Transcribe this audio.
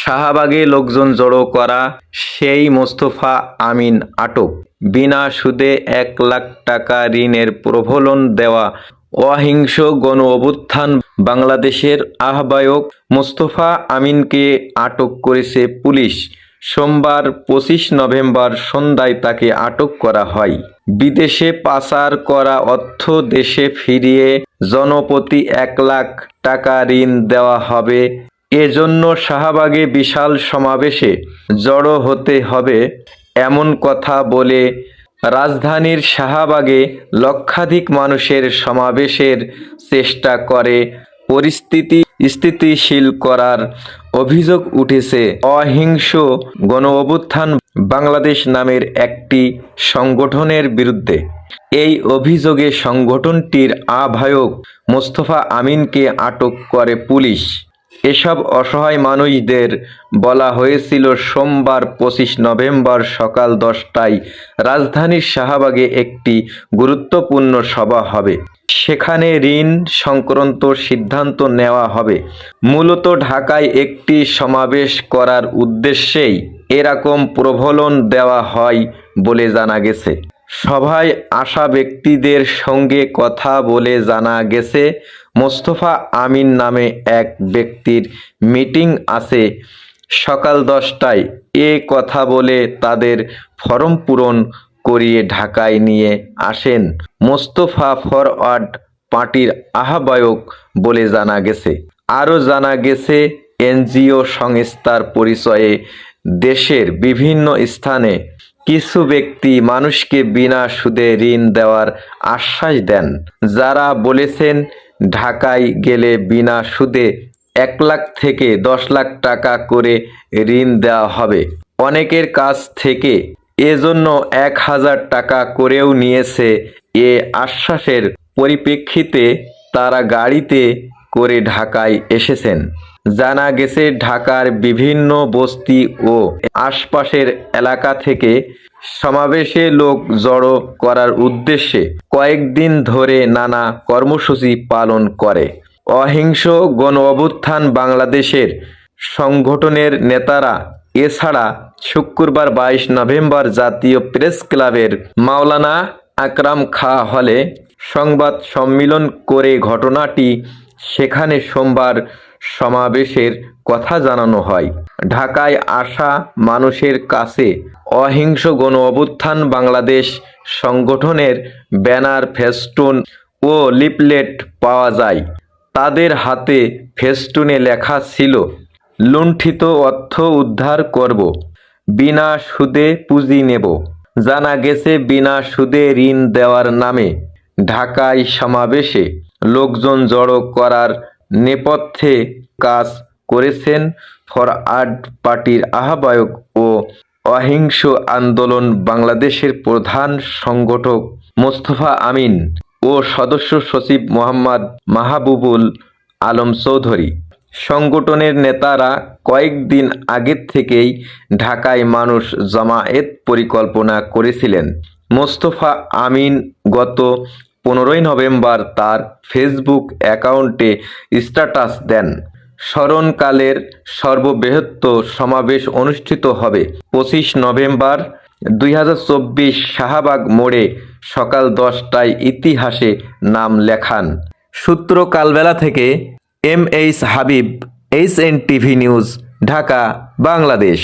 শাহবাগে লোকজন জড়ো করা সেই মোস্তফা আমিন আটক। বিনা সুদে এক লাখ টাকা ঋণের প্রলোভন দেওয়া অহিংস গণ অভ্যুত্থান বাংলাদেশের আহ্বায়ক মোস্তফা আমিনকে আটক করেছে পুলিশ। সোমবার পঁচিশ নভেম্বর সন্ধ্যায় তাকে আটক করা হয়। বিদেশে পাচার করা অর্থ দেশে ফিরিয়ে জনপ্রতি এক লাখ টাকা ঋণ দেওয়া হবে এজন্য শাহবাগে বিশাল সমাবেশে জড়ো হতে হবে এমন কথা বলে রাজধানীর শাহবাগে লক্ষাধিক মানুষের সমাবেশের চেষ্টা করে পরিস্থিতি স্থিতিশীল করার অভিযোগ উঠেছে। অহিংস গণ অভ্যুত্থান বাংলাদেশ নামের একটি সংগঠনের বিরুদ্ধে। এই অভিযোগে সংগঠনটির আহ্বায়ক মোস্তফা আমিনকে আটক করে পুলিশ। এসব অসহায় মানুষদের বলা হয়েছিল সোমবার পঁচিশ নভেম্বর সকাল দশটায় রাজধানীর শাহবাগে একটি গুরুত্বপূর্ণ সভা হবে। সেখানে ঋণ সংক্রান্ত সিদ্ধান্ত নেওয়া হবে। মূলত ঢাকায় একটি সমাবেশ করার উদ্দেশ্যেই এরকম প্রভলন দেওয়া হয় বলে জানা গেছে। সভায় আসা ব্যক্তিদের সঙ্গে কথা বলে জানা গেছে, মোস্তফা আমিন নামে এক ব্যক্তির মিটিং আছে। সকাল দশটায় এ কথা বলে তাদের ফরম পূরণ করিয়ে ঢাকায় নিয়ে আসেন মোস্তফা ফরওয়ার্ড পার্টির আহ্বায়ক বলে জানা গেছে। আরও জানা গেছে, এনজিও সংস্থার পরিচয়ে দেশের বিভিন্ন স্থানে কিছু ব্যক্তি মানুষকে বিনা সুদে ঋণ দেওয়ার আশ্বাস দেন। যারা বলেছেন, ঢাকায় গেলে বিনা সুদে এক লাখ থেকে দশ লাখ টাকা করে ঋণ দেওয়া হবে। অনেকের কাছ থেকে এজন্য এক হাজার টাকা করেও নিয়েছে। এ আশ্বাসের পরিপ্রেক্ষিতে তারা গাড়িতে করে ঢাকায় এসেছেন। জানা গেছে ঢাকার বিভিন্ন বস্তি ও আশপাশের এলাকা থেকে সমাবেশে লোক জড়ো করার উদ্দেশ্যে কয়েকদিন ধরে নানা কর্মসূচি পালন করে। অহিংস গণ অভ্যুত্থান বাংলাদেশের সংগঠনের নেতারা এছাড়া শুক্রবার বাইশ নভেম্বর জাতীয় প্রেস ক্লাবের মাওলানা আকরাম খা হলে সংবাদ সম্মেলন করে ঘটনাটি সেখানে সোমবার সমাবেশের কথা জানানো হয়। ঢাকায় আসা মানুষের কাছে অহিংস গণ অভ্যুত্থান বাংলাদেশ সংগঠনের ব্যানার, ফেস্টুন ও লিপলেট পাওয়া যায়। তাদের হাতে ফেস্টুনে লেখা ছিল, লুণ্ঠিত অর্থ উদ্ধার করব, বিনা সুদে পুঁজি নেব। জানা গেছে, বিনা সুদে ঋণ দেওয়ার নামে ঢাকায় সমাবেশে লোকজন জড়ো করার নেপথ্যে কাজ করেছেন ফর ফরওয়ার্ড পার্টির আহ্বায়ক ও অহিংস আন্দোলন বাংলাদেশের প্রধান সংগঠক মোস্তফা আমিন ও সদস্য সচিব মোহাম্মদ মাহবুবুল আলম চৌধুরী। সংগঠনের নেতারা কয়েকদিন আগের থেকেই ঢাকায় মানুষ জমায়েত পরিকল্পনা করেছিলেন। মোস্তফা আমিন গত পনেরোই নভেম্বর তার ফেসবুক অ্যাকাউন্টে স্ট্যাটাস দেন। স্মরণকালের সর্ববৃহৎ সমাবেশ অনুষ্ঠিত হবে পঁচিশ নভেম্বর, দুই শাহবাগ মোড়ে সকাল দশটায় ইতিহাসে নাম লেখান। সূত্র কালবেলা থেকে M H Habib, H N TV news, Dhaka, Bangladesh.